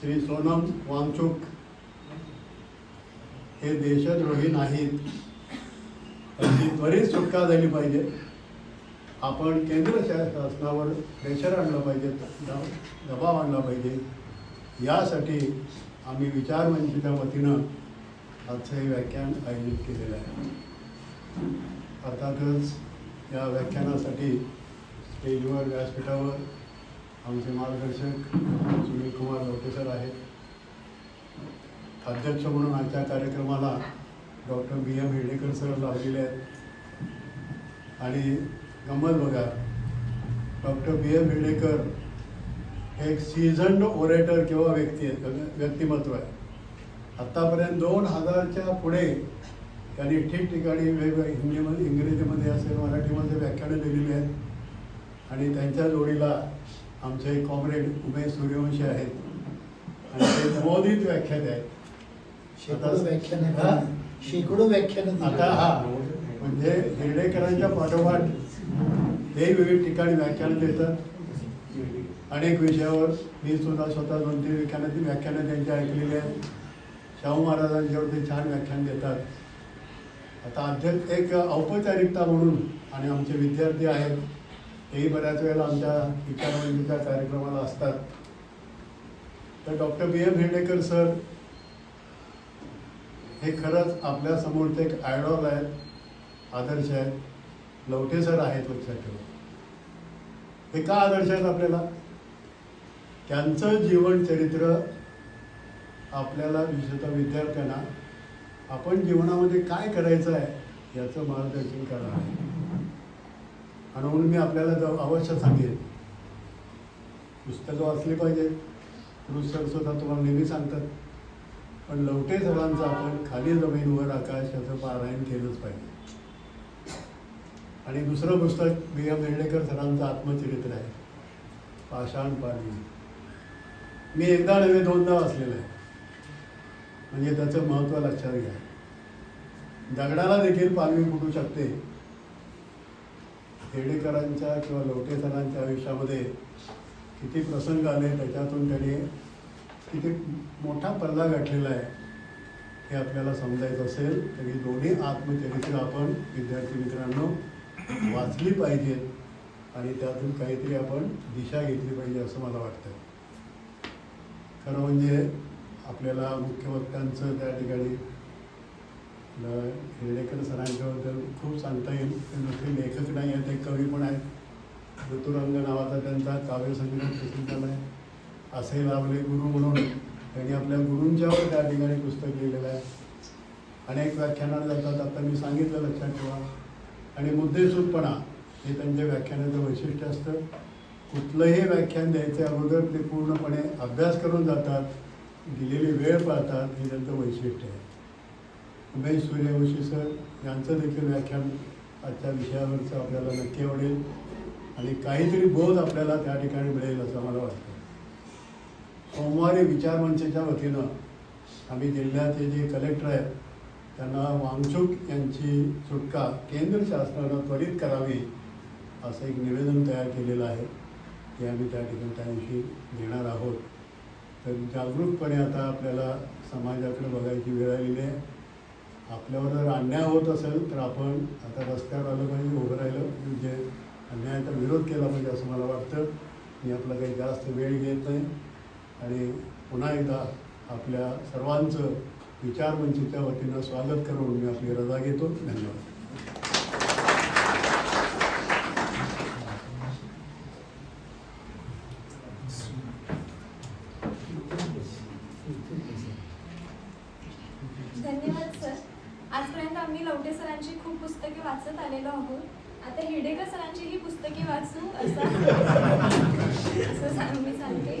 श्री सोनम वांगचूक हे देशद्रोही नाहीत. त्यांची त्वरित सुटका झाली पाहिजे. आपण केंद्र शासनावर प्रेशर आणलं पाहिजे दबाव आणला पाहिजे. यासाठी आम्ही विचारमंचच्या वतीनं आजचं हे व्याख्यान आयोजित केलेलं आहे. अर्थातच या व्याख्यानासाठी स्टेजवर व्यासपीठावर आमचे मार्गदर्शक सुनील कुमार लवटे सर आहेत. अध्यक्ष म्हणून आजच्या कार्यक्रमाला doctor B M Hedekar sir लावलेले आहेत. आणि गंमत बघा डॉक्टर बी एम हेडेकर हे एक सीझन्ड ओरेटर किंवा व्यक्ती व्यक्तिमत्व आहे. आत्तापर्यंत दोन हजारच्या पुढे त्यांनी ठिकठिकाणी वेगवेगळ्या हिंदीमध्ये इंग्रजीमध्ये असेल मराठीमध्ये व्याख्यानं दिलेली आहेत. आणि त्यांच्या जोडीला आमचे कॉम्रेड उमेश सूर्यवंशी आहेत. आणि ते नवोदित व्याख्याते आहेत. व्याख्यानं. शेकडो व्याख्यानं. आता हा. म्हणजे हिरडेकरांच्या पाठोपाठ हे विविध ठिकाणी व्याख्यानं देतात. अनेक विषयावर मी सुद्धा स्वतः दोन तीन व्याख्यानाची व्याख्यानं त्यांची ऐकलेली आहेत. शाहू महाराजांच्यावर ते छान व्याख्यान देतात. आता अध्यक्ष एक औपचारिकता म्हणून आणि आमचे विद्यार्थी आहेत. तेही बऱ्याच वेळेला आमच्या विचारवंतीच्या कार्यक्रमाला असतात. तर doctor B M Hedekar sir हे खरंच आपल्यासमोरचे एक आयडॉल आहेत आदर्श आहेत. लवटे सर आहेत लक्षात ठेवा हे का आदर्श आहेत आपल्याला? त्यांचं जीवन चरित्र आपल्याला विशेषतः विद्यार्थ्यांना आपण जीवनामध्ये काय करायचं आहे याचं मार्गदर्शन करणार आहे. आणि म्हणून मी आपल्याला जाऊ अवश्य सांगेन. पुस्तकं वाचली पाहिजे पुरुष सर तुम्हाला नेहमी सांगतात. पण लवटे सरांचं आपण खाली जमिनीवर आकाशाचं आकाश याचं पारायण केलंच पाहिजे. आणि दुसरं पुस्तक बी. एम. हेडेकर सरांचं आत्मचरित्र आहे. पाषाण पाणी मी एकदा नव्हे दोनदा वाचलेलं आहे. म्हणजे त्याचं महत्त्व लक्षात घ्या. दगडाला देखील पालवी फुटू शकते. खेडेकरांच्या किंवा लोटे सरांच्या आयुष्यामध्ये किती प्रसंग आले त्याच्यातून त्यांनी किती मोठा पल्ला गाठलेला आहे हे आपल्याला समजायचं असेल तर ही दोन्ही आत्मचरित्र आपण विद्यार्थी मित्रांनो वाचली पाहिजेत आणि त्यातून काहीतरी आपण दिशा घेतली पाहिजे असं मला वाटतं खरं म्हणजे आपल्याला मुख्य वक्त्यांचं त्या ठिकाणी आपलं हेडेकर सरांच्याबद्दल खूप सांगता येईल. ते नुसते लेखक नाही आहेत ते कवी पण आहेत. ऋतुरंग नावाचा त्यांचा काव्यसंग्रह प्रसिद्ध आहे. असे लावले गुरु म्हणून त्यांनी आपल्या गुरूंच्यावर त्या ठिकाणी पुस्तक लिहिलेलं आहे. अनेक व्याख्यानाला जातात. आता मी सांगितलं लक्षात ठेवा. आणि मुद्देसूदपणा हे त्यांच्या व्याख्यानाचं वैशिष्ट्य असतं. कुठलंही व्याख्यान द्यायच्या अगोदर ते पूर्णपणे अभ्यास करून जातात. दिलेली वेळ पाळतात. हे त्यांचं वैशिष्ट्य आहे. उमेश सूर्यवंशी सर यांचं देखील व्याख्यान आजच्या विषयावरचं आपल्याला नक्की आवडेल. आणि काहीतरी बोध आपल्याला त्या ठिकाणी मिळेल असं मला वाटतं. सोमवारी विचार मंचच्या वतीनं आम्ही जिल्ह्याचे जे कलेक्टर आहेत त्यांना वांगचूक यांची सुटका केंद्र शासनानं त्वरित करावी असं एक निवेदन तयार केलेलं आहे ते आम्ही त्या ठिकाणी त्या देणार आहोत. तर जागरूकपणे आता आपल्याला समाजाकडे बघायची आपल्यावर जर अन्याय होत असेल तर आपण आता रस्त्यावर आलं पाहिजे उभं राहिलं म्हणजे अन्यायाचा विरोध केला पाहिजे असं मला वाटतं. मी आपला काही जास्त वेळ घेत नाही. आणि पुन्हा एकदा आपल्या सर्वांचं विचारमंचीच्या वतीनं स्वागत करून मी आपली रजा घेतो. धन्यवाद धन्यवाद सर आजपर्यंत आम्ही लवटे सरांची खूप पुस्तके वाचत आलेलो आहोत. आता हिडेकर सरांची ही पुस्तके वाचू असं असं मी सांगते.